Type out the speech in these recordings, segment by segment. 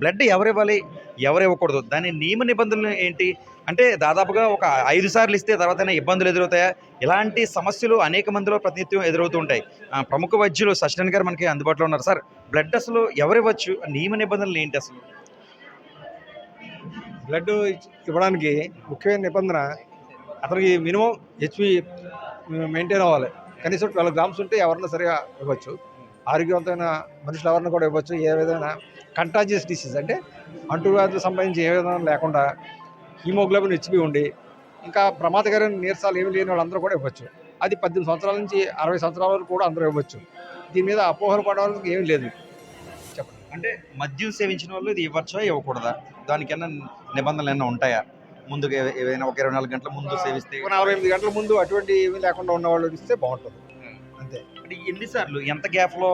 Blood ఎవరు ఇవ్వాలి ఎవరు ఇవ్వకూడదు దాని నియమ నిబంధనలు ఏంటి? అంటే దాదాపుగా ఒక ఐదు సార్లు ఇస్తే తర్వాత ఇబ్బందులు ఎదురవుతాయా? ఇలాంటి సమస్యలు అనేక మందిలో ప్రతినిత్యం ఎదురవుతూ ఉంటాయి ప్రముఖ వైద్యులు సచిన్ గారు మనకి అందుబాటులో ఉన్నారు. సార్ బ్లడ్ అసలు ఎవరు ఇవ్వచ్చు నియమ నిబంధనలు ఏంటి అసలు? బ్లడ్ ఇవ్వడానికి ముఖ్యమైన నిబంధన అతనికి మినిమం హెచ్పి మెయింటైన్ అవ్వాలి. కనీసం ట్వెల్వ్ గ్రామ్స్ ఉంటే ఎవరన్నా సరిగా ఇవ్వచ్చు. ఆరోగ్యవంతమైన మనుషులు ఎవరిని కూడా ఇవ్వచ్చు. ఏ విధమైన కంటాజియస్ డిసీజ్ అంటే అంటువ్యాధులకు సంబంధించి ఏ విధంగా లేకుండా హీమోగ్లోబిన్ హెచ్పి ఉండి ఇంకా ప్రమాదకరమైన నీరసాలు ఏమి లేని వాళ్ళందరూ కూడా ఇవ్వచ్చు. అది పద్దెనిమిది సంవత్సరాల నుంచి అరవై సంవత్సరాల వరకు కూడా అందరూ ఇవ్వచ్చు. దీని మీద అపోహలు పడడానికి ఏమీ లేదు. అంటే మద్యం సేవించిన వాళ్ళు ఇది ఇవ్వచ్చా ఇవ్వకూడదా? దానికైనా నిబంధనలు ఏమైనా ఉంటాయా? ముందుగా ఏవైనా ఒక ఇరవై నాలుగు గంటల ముందు సేవిస్తే నలభై ఎనిమిది గంటల ముందు అటువంటి ఏమీ లేకుండా ఉన్న వాళ్ళు ఇస్తే బాగుంటుంది. అంతే. అంటే ఎన్నిసార్లు ఎంత గ్యాప్లో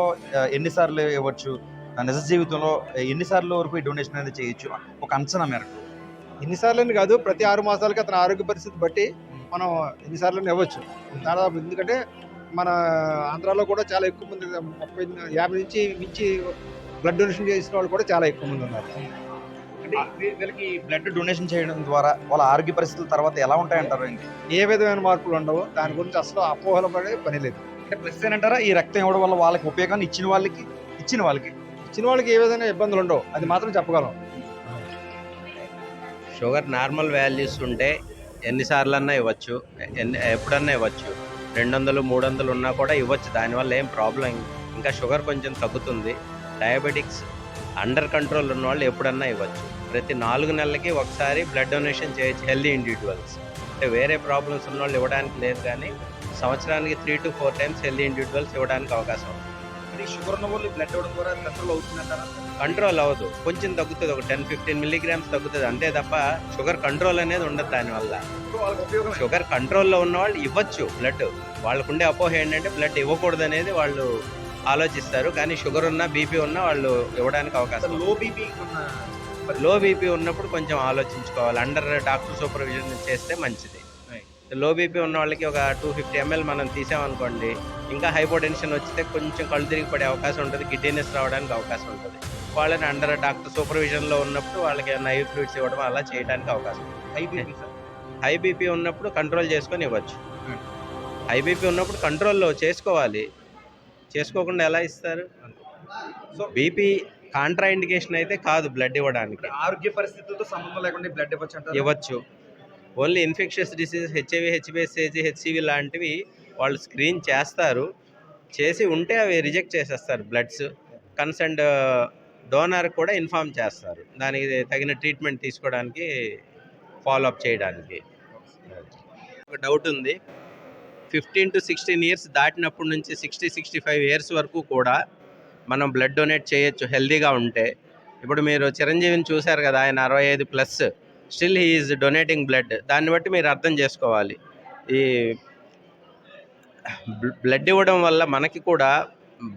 ఎన్నిసార్లు ఇవ్వచ్చు? నిజ జీవితంలో ఎన్నిసార్లు వరకు ఈ డొనేషన్ అనేది చేయొచ్చు? ఒక అంచనా మేరకు. ఎన్నిసార్లు అని కాదు ప్రతి ఆరు మాసాలకి అతని ఆరోగ్య పరిస్థితి బట్టి మనం ఎన్నిసార్లు ఇవ్వచ్చు. దాదాపు ఎందుకంటే మన ఆంధ్రాలో కూడా చాలా ఎక్కువ మంది ముప్పై యాభై నుంచి మించి బ్లడ్ డొనేషన్ చేసిన వాళ్ళు కూడా చాలా ఎక్కువ మంది ఉన్నారు. అంటే వీళ్ళకి బ్లడ్ డొనేషన్ చేయడం ద్వారా వాళ్ళ ఆరోగ్య పరిస్థితుల తర్వాత ఎలా ఉంటాయంటారు ఏ విధమైన మార్పులు ఉండవు. దాని గురించి అసలు అపోహలు పడే పని లేదు. అంటే ప్లస్ ఏంటంటారా? ఈ రక్తం ఇవ్వడం వల్ల వాళ్ళకి ఉపయోగాన్ని ఇచ్చిన వాళ్ళకి ఇచ్చిన వాళ్ళకి. ఇచ్చిన వాళ్ళకి ఏ విధంగా ఇబ్బందులు ఉండవు. అది మాత్రం చెప్పగలం. షుగర్ నార్మల్ వాల్యూస్ ఉంటే ఎన్నిసార్లన్నా ఇవ్వచ్చు. ఎన్ని ఎప్పుడన్నా ఇవ్వచ్చు. రెండు వందలు మూడు వందలు ఉన్నా కూడా ఇవ్వచ్చు. దానివల్ల ఏం ప్రాబ్లం ఇంకా షుగర్ కొంచెం తగ్గుతుంది. డయాబెటిక్స్ అండర్ కంట్రోల్ ఉన్న వాళ్ళు ఎప్పుడన్నా ఇవ్వచ్చు. ప్రతి నాలుగు నెలలకి ఒకసారి బ్లడ్ డొనేషన్ చేయొచ్చు హెల్దీ ఇండివిజువల్స్ అంటే వేరే ప్రాబ్లమ్స్ ఉన్న వాళ్ళు ఇవ్వడానికి లేదు కానీ సంవత్సరానికి three to four times healthy individuals ఇవ్వడానికి అవకాశం ఉంది. షుగర్ ఉన్న వాళ్ళు బ్లడ్ ఇవ్వడం ద్వారా కంట్రోల్ అవుతుందంటారా కంట్రోల్ అవ్వదు. కొంచెం తగ్గుతుంది. ఒక టెన్ ఫిఫ్టీన్ మిల్లీగ్రామ్స్ తగ్గుతుంది. అంతే తప్ప షుగర్ కంట్రోల్ అనేది ఉండదు దానివల్ల షుగర్ కంట్రోల్లో ఉన్న వాళ్ళు ఇవ్వచ్చు బ్లడ్ వాళ్ళకుండే అపోహ ఏంటంటే బ్లడ్ ఇవ్వకూడదు అనేది వాళ్ళు ఆలోచిస్తారు. కానీ షుగర్ ఉన్న బీపీ ఉన్న వాళ్ళు ఇవ్వడానికి అవకాశం లో బీపీ ఉన్న లో బీపీ ఉన్నప్పుడు కొంచెం ఆలోచించుకోవాలి. అండర్ డాక్టర్ సూపర్విజన్ చేస్తే మంచిది. లో బీపీ ఉన్న వాళ్ళకి ఒక టూ ఫిఫ్టీ ఎంఎల్ మనం తీసామనుకోండి ఇంకా హైపోటెన్షన్ వచ్చితే కొంచెం కళ్ళు తిరిగి పడే అవకాశం ఉంటుంది గిడ్డీనెస్ రావడానికి అవకాశం ఉంటుంది. వాళ్ళని అండర్ డాక్టర్ సూపర్విజన్లో ఉన్నప్పుడు వాళ్ళకి ఏమైనా ఐ ఫ్లూయిడ్స్ ఇవ్వడం అలా చేయడానికి అవకాశం high BP sir high BP ఉన్నప్పుడు కంట్రోల్ చేసుకొని ఇవ్వచ్చు. Hmm. హై బీపీ ఉన్నప్పుడు కంట్రోల్లో చేసుకోవాలి. చేసుకోకుండా ఎలా ఇస్తారు? సో బీపీ కాంట్రా ఇండికేషన్ అయితే కాదు బ్లడ్ ఇవ్వడానికి. ఆరోగ్య పరిస్థితులతో సంబంధం లేకుండా బ్లడ్ ఇవ్వచ్చు ఇవ్వచ్చు. ఓన్లీ ఇన్ఫెక్షియస్ డిసీజెస్ హెచ్ఐవి హెచ్బిఎస్ఏజీ హెచ్సివి లాంటివి వాళ్ళు స్క్రీన్ చేస్తారు. చేసి ఉంటే అవి రిజెక్ట్ చేసేస్తారు బ్లడ్స్. కన్సర్న్డ్ డోనర్ కూడా ఇన్ఫామ్ చేస్తారు. దానికి తగిన ట్రీట్మెంట్ తీసుకోవడానికి ఫాలో అప్ చేయడానికి. ఒక డౌట్ ఉంది. ఫిఫ్టీన్ టు సిక్స్టీన్ ఇయర్స్ దాటినప్పటి నుంచి సిక్స్టీ సిక్స్టీ ఫైవ్ ఇయర్స్ వరకు కూడా మనం బ్లడ్ డొనేట్ చేయొచ్చు హెల్తీగా ఉంటే. ఇప్పుడు మీరు చిరంజీవిని చూశారు కదా ఆయన అరవై ఐదు plus. Still he's donating blood. దాన్ని బట్టి మీరు అర్థం చేసుకోవాలి. ఈ బ్లడ్ ఇవ్వడం వల్ల మనకి కూడా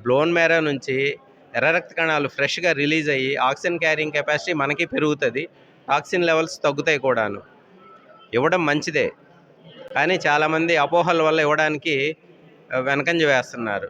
బ్లోన్ మేర నుంచి ఎర్ర రక్త కణాలు ఫ్రెష్గా రిలీజ్ అయ్యి ఆక్సిజన్ క్యారింగ్ కెపాసిటీ మనకి పెరుగుతుంది. ఆక్సిజన్ లెవెల్స్ తగ్గుతాయి కూడాను. ఇవ్వడం మంచిదే. కానీ చాలామంది అపోహల వల్ల ఇవ్వడానికి వెనకంజ వేస్తున్నారు.